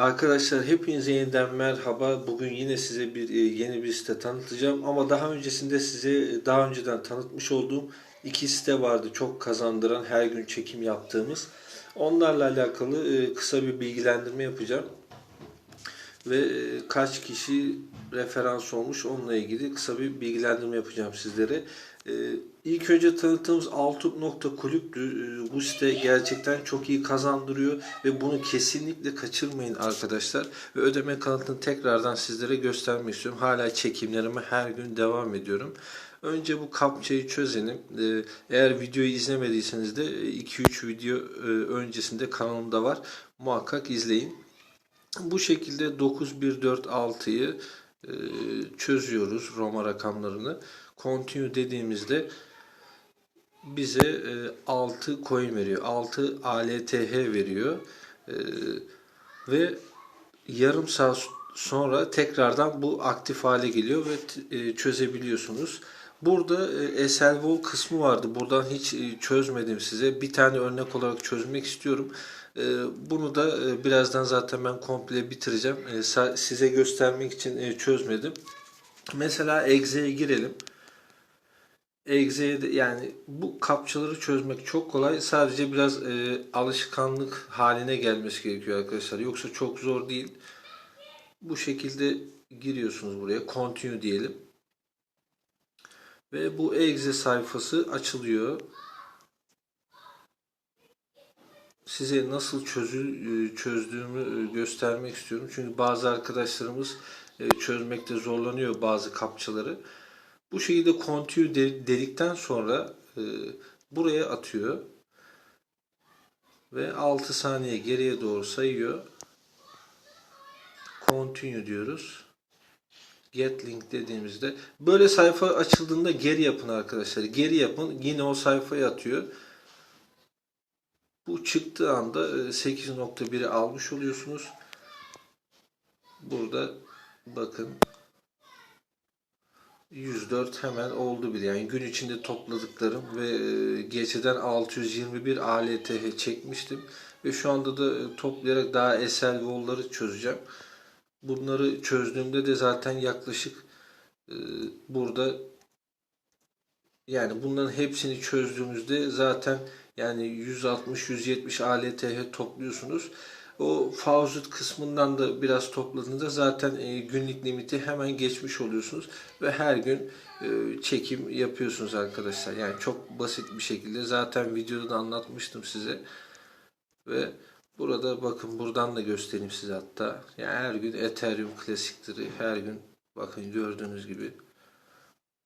Arkadaşlar hepinize yeniden merhaba. Bugün yine size bir e, yeni bir site tanıtacağım ama daha öncesinde size e, daha önceden tanıtmış olduğum iki site vardı. Çok kazandıran her gün çekim yaptığımız. Onlarla alakalı e, kısa bir bilgilendirme yapacağım. Ve kaç kişi referans olmuş onunla ilgili kısa bir bilgilendirme yapacağım sizlere. Ee, ilk önce tanıttığımız Altup.kulüptü. Ee, bu site gerçekten çok iyi kazandırıyor ve bunu kesinlikle kaçırmayın arkadaşlar. Ve ödeme kanıtını tekrardan sizlere göstermek istiyorum. Hala çekimlerime her gün devam ediyorum. Önce bu kapçayı çözelim. Ee, eğer videoyu izlemediyseniz de 2-3 video e, öncesinde kanalımda var. Muhakkak izleyin. Bu şekilde 9146'yı e, çözüyoruz Roma rakamlarını. Continue dediğimizde bize 6 e, coin veriyor. 6 ALTH veriyor. E, ve yarım saat sonra tekrardan bu aktif hale geliyor ve çözebiliyorsunuz. Burada SLVOL kısmı vardı. Buradan hiç çözmedim size. Bir tane örnek olarak çözmek istiyorum. Bunu da birazdan zaten ben komple bitireceğim. Size göstermek için çözmedim. Mesela Exe'ye girelim. Exe'ye yani bu kapçaları çözmek çok kolay. Sadece biraz e, alışkanlık haline gelmesi gerekiyor arkadaşlar. Yoksa çok zor değil. Bu şekilde giriyorsunuz buraya. Continue diyelim. Ve bu exe sayfası açılıyor. Size nasıl çözü, çözdüğümü göstermek istiyorum. Çünkü bazı arkadaşlarımız e, çözmekte zorlanıyor bazı kapçaları. Bu şekilde continue dedikten sonra e, buraya atıyor. Ve 6 saniye geriye doğru sayıyor. Continue diyoruz. Get link dediğimizde böyle sayfa açıldığında geri yapın arkadaşlar. Geri yapın. Yine o sayfaya atıyor. Bu çıktığı anda 8.1'i e, almış oluyorsunuz. Burada bakın 104 hemen oldu bir yani gün içinde topladıklarım ve e, geceden 621 ALTH çekmiştim ve şu anda da e, toplayarak daha SL volları çözeceğim. Bunları çözdüğümde de zaten yaklaşık burada yani bunların hepsini çözdüğümüzde zaten yani 160-170 ALTH topluyorsunuz. O faucet kısmından da biraz topladığınızda zaten e, günlük limiti hemen geçmiş oluyorsunuz ve her gün e, çekim yapıyorsunuz arkadaşlar. Yani çok basit bir şekilde zaten videoda da anlatmıştım size. Ve burada bakın buradan da göstereyim size hatta. Yani her gün Ethereum klasikleri her gün bakın gördüğünüz gibi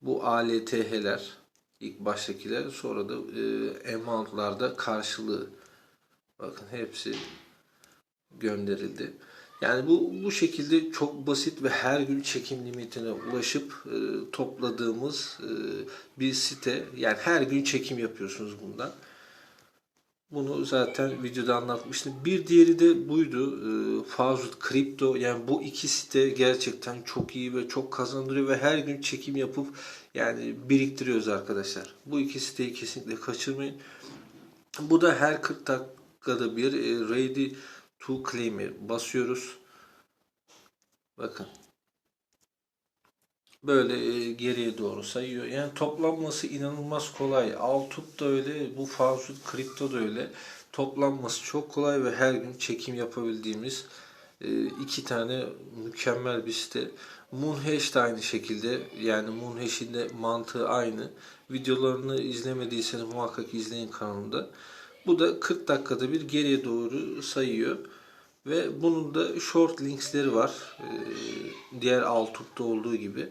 bu ALTH'ler ilk baştakiler sonra da e, amount'larda karşılığı bakın hepsi gönderildi. Yani bu bu şekilde çok basit ve her gün çekim limitine ulaşıp e, topladığımız e, bir site. Yani her gün çekim yapıyorsunuz bundan. Bunu zaten videoda anlatmıştım. Bir diğeri de buydu. E, Fazut Kripto. Yani bu iki site gerçekten çok iyi ve çok kazandırıyor ve her gün çekim yapıp yani biriktiriyoruz arkadaşlar. Bu iki siteyi kesinlikle kaçırmayın. Bu da her 40 dakikada bir e, ready to claim'i basıyoruz. Bakın. Böyle e, geriye doğru sayıyor. Yani toplanması inanılmaz kolay. Altup da öyle, bu Fawcett Crypto da öyle. Toplanması çok kolay ve her gün çekim yapabildiğimiz e, iki tane mükemmel bir site. Moonhash de aynı şekilde. Yani Moonhash'in de mantığı aynı. Videolarını izlemediyseniz muhakkak izleyin kanalımda. Bu da 40 dakikada bir geriye doğru sayıyor. Ve bunun da short linksleri var. Ee, diğer Altup'ta olduğu gibi.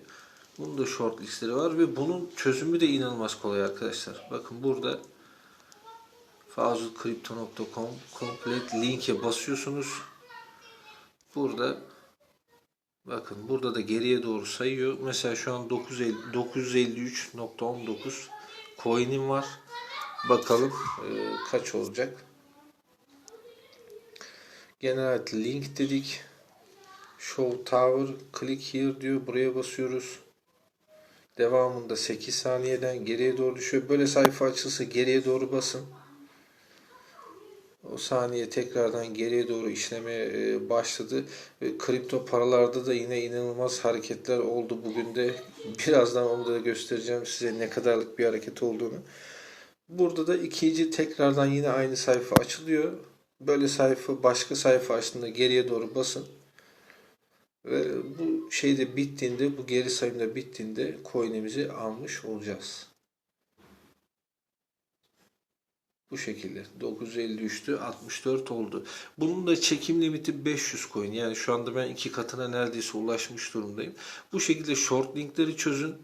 Bunun da short linksleri var ve bunun çözümü de inanılmaz kolay arkadaşlar. Bakın burada fazulcrypto.com complete linke basıyorsunuz. Burada bakın burada da geriye doğru sayıyor. Mesela şu an 953.19 coin'im var. Bakalım e, kaç olacak. Generate link dedik. Show tower click here diyor. Buraya basıyoruz. Devamında 8 saniyeden geriye doğru düşüyor. Böyle sayfa açılsa geriye doğru basın. o saniye tekrardan geriye doğru işlemeye e, başladı. Ve kripto paralarda da yine inanılmaz hareketler oldu bugün de. Birazdan onu da göstereceğim size ne kadarlık bir hareket olduğunu. Burada da ikinci tekrardan yine aynı sayfa açılıyor. Böyle sayfa başka sayfa açtığında geriye doğru basın. Ve bu şeyde bittiğinde bu geri sayımda bittiğinde coin'imizi almış olacağız. Bu şekilde 953'tü 64 oldu. Bunun da çekim limiti 500 coin. Yani şu anda ben iki katına neredeyse ulaşmış durumdayım. Bu şekilde short linkleri çözün.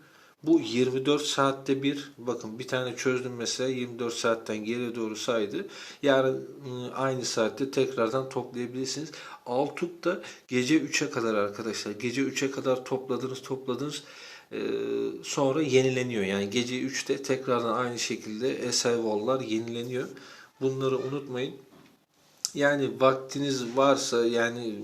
Bu 24 saatte bir bakın bir tane çözdüm mesela 24 saatten geri doğru saydı. Yarın ıı, aynı saatte tekrardan toplayabilirsiniz. Altuk da gece 3'e kadar arkadaşlar. Gece 3'e kadar topladınız topladınız. Sonra yenileniyor. Yani gece 3'te tekrardan aynı şekilde SI wall'lar yenileniyor. Bunları unutmayın. Yani vaktiniz varsa yani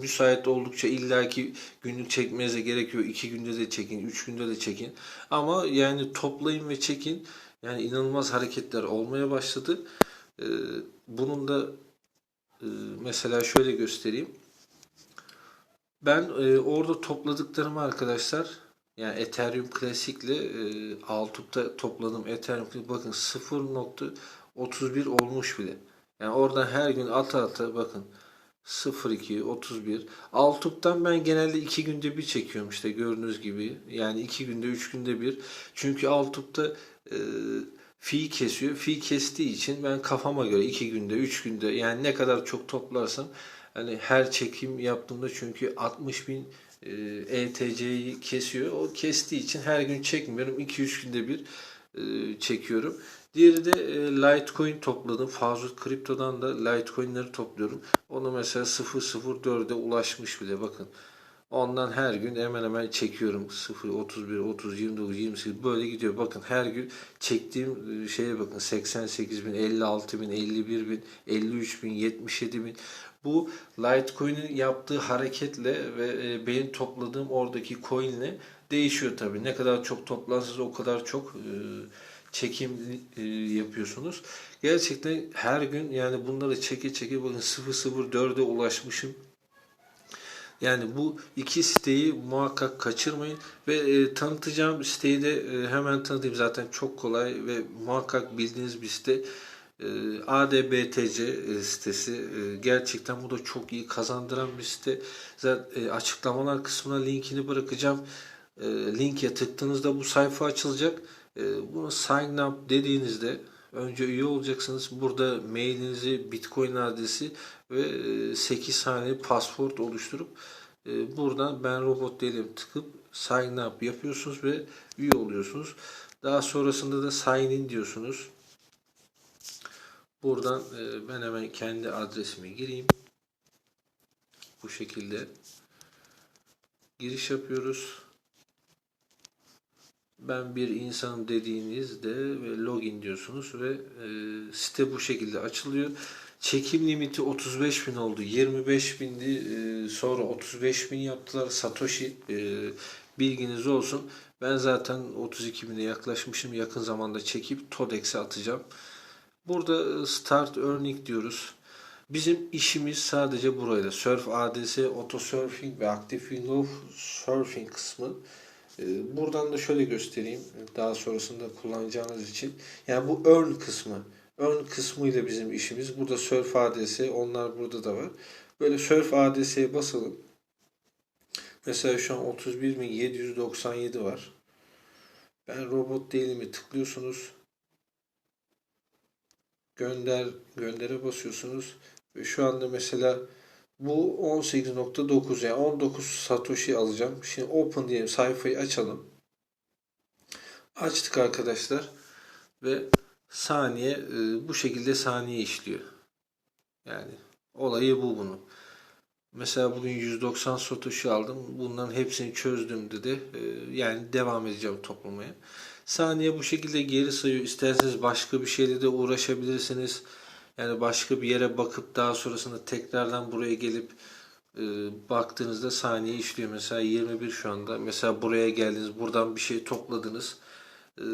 müsait oldukça illaki günlük çekmenize gerekiyor. iki günde de çekin, üç günde de çekin. Ama yani toplayın ve çekin. Yani inanılmaz hareketler olmaya başladı. Ee, bunun da e, mesela şöyle göstereyim. Ben e, orada topladıklarımı arkadaşlar yani Ethereum Classic'le e, Altup'ta topladığım Ethereum Classic bakın 0.31 olmuş bile. Yani oradan her gün ata ata bakın 02 31 Altup'tan ben genelde 2 günde bir çekiyorum işte gördüğünüz gibi. Yani 2 günde 3 günde bir. Çünkü Altup'ta e, fi kesiyor. Fi kestiği için ben kafama göre 2 günde 3 günde yani ne kadar çok toplarsam hani her çekim yaptığımda çünkü 60 bin ETC'yi kesiyor. O kestiği için her gün çekmiyorum. 2-3 günde bir e, çekiyorum. Diğeri de e, Litecoin topladım. Fazıl Kripto'dan da Litecoin'leri topluyorum. Onu mesela 0.04'e ulaşmış bile bakın. Ondan her gün hemen hemen çekiyorum. 0, 31, 30, 29, 28 böyle gidiyor. Bakın her gün çektiğim e, şeye bakın 88 bin, 56 bin, 51 bin, 53 bin, 77 bin. Bu Litecoin'in yaptığı hareketle ve e, benim topladığım oradaki coin'le değişiyor tabii. Ne kadar çok toplarsanız o kadar çok e, çekim e, yapıyorsunuz. Gerçekten her gün yani bunları çeke çeke bakın 004'e ulaşmışım. Yani bu iki siteyi muhakkak kaçırmayın ve e, tanıtacağım siteyi de e, hemen tanıtayım zaten çok kolay ve muhakkak bildiğiniz bir site. E, ADBTC e, sitesi e, gerçekten bu da çok iyi kazandıran bir site. Zaten e, açıklamalar kısmına linkini bırakacağım. E, linke tıktığınızda bu sayfa açılacak. E, bunu sign up dediğinizde önce üye olacaksınız. Burada mailinizi, bitcoin adresi ve 8 saniye pasport oluşturup e, buradan ben robot değilim tıkıp sign up yapıyorsunuz ve üye oluyorsunuz. Daha sonrasında da sign in diyorsunuz. Buradan e, ben hemen kendi adresime gireyim. Bu şekilde giriş yapıyoruz. Ben bir insanım dediğinizde ve login diyorsunuz ve e, site bu şekilde açılıyor. Çekim limiti 35 bin oldu. 25 bindi. E, sonra 35 bin yaptılar. Satoshi e, bilginiz olsun. Ben zaten 32 bine yaklaşmışım. Yakın zamanda çekip Todex'e atacağım. Burada start earning diyoruz. Bizim işimiz sadece burayla. Surf ADS, Auto Surfing ve Active Window Surfing kısmı. Ee, buradan da şöyle göstereyim. Daha sonrasında kullanacağınız için. Yani bu earn kısmı. Earn kısmıyla bizim işimiz. Burada Surf ADS, onlar burada da var. Böyle Surf ADS'ye basalım. Mesela şu an 31.797 var. Ben robot değilimi tıklıyorsunuz gönder göndere basıyorsunuz ve şu anda mesela bu 18.9 yani 19 Satoshi alacağım. Şimdi open diyelim sayfayı açalım. Açtık arkadaşlar ve saniye e, bu şekilde saniye işliyor. Yani olayı bu bunun. Mesela bugün 190 Satoshi aldım. Bunların hepsini çözdüm dedi. E, yani devam edeceğim toplamaya. Saniye bu şekilde geri sayıyor. İsterseniz başka bir şeyle de uğraşabilirsiniz. Yani başka bir yere bakıp daha sonrasında tekrardan buraya gelip e, baktığınızda saniye işliyor. Mesela 21 şu anda. Mesela buraya geldiniz. Buradan bir şey topladınız. E,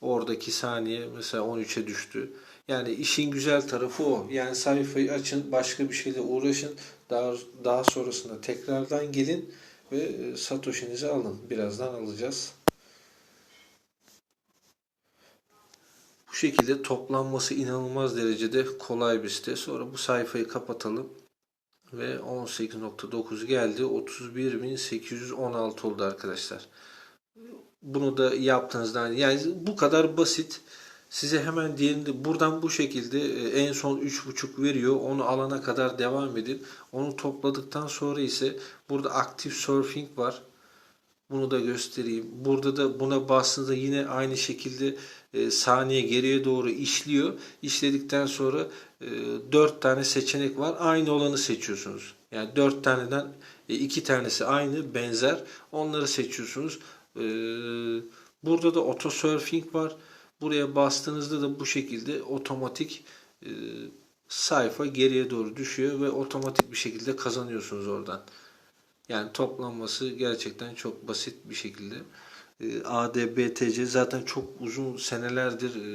oradaki saniye mesela 13'e düştü. Yani işin güzel tarafı o. Yani sayfayı açın, başka bir şeyle uğraşın. Daha daha sonrasında tekrardan gelin ve e, Satoshi'nizi alın. Birazdan alacağız. Bu şekilde toplanması inanılmaz derecede kolay bir site. Sonra bu sayfayı kapatalım. Ve 18.9 geldi. 31.816 oldu arkadaşlar. Bunu da yaptığınızda yani bu kadar basit. Size hemen diğerinde buradan bu şekilde e, en son 3.5 veriyor. Onu alana kadar devam edin. Onu topladıktan sonra ise burada aktif surfing var. Bunu da göstereyim. Burada da buna bastığınızda yine aynı şekilde e, saniye geriye doğru işliyor. İşledikten sonra e, 4 tane seçenek var. Aynı olanı seçiyorsunuz. Yani 4 taneden 2 tanesi aynı, benzer. Onları seçiyorsunuz. E, burada da auto surfing var. Buraya bastığınızda da bu şekilde otomatik e, sayfa geriye doğru düşüyor ve otomatik bir şekilde kazanıyorsunuz oradan. Yani toplanması gerçekten çok basit bir şekilde. E, ADBTC zaten çok uzun senelerdir e,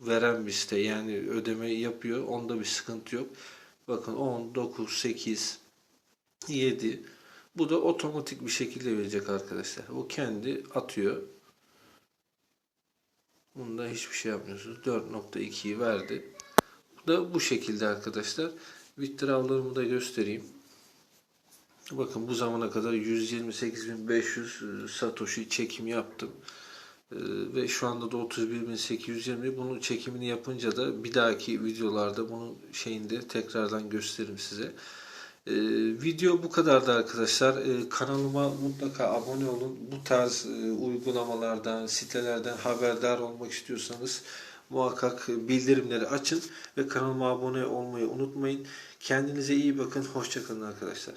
veren bir site. Yani ödeme yapıyor. Onda bir sıkıntı yok. Bakın 10, 9, 8, 7. Bu da otomatik bir şekilde verecek arkadaşlar. O kendi atıyor. Bunda hiçbir şey yapmıyorsunuz. 4.2'yi verdi. Bu da bu şekilde arkadaşlar. Withdraw'larımı da göstereyim. Bakın bu zamana kadar 128.500 Satoshi çekim yaptım. Ee, Ve şu anda da 31.820. Bunun çekimini yapınca da bir dahaki videolarda bunun şeyinde tekrardan gösteririm size. Ee, video bu kadardı arkadaşlar. Kanalıma mutlaka abone olun. Bu tarz e, uygulamalardan, sitelerden haberdar olmak istiyorsanız muhakkak bildirimleri açın ve kanalıma abone olmayı unutmayın. Kendinize iyi bakın. Hoşçakalın arkadaşlar.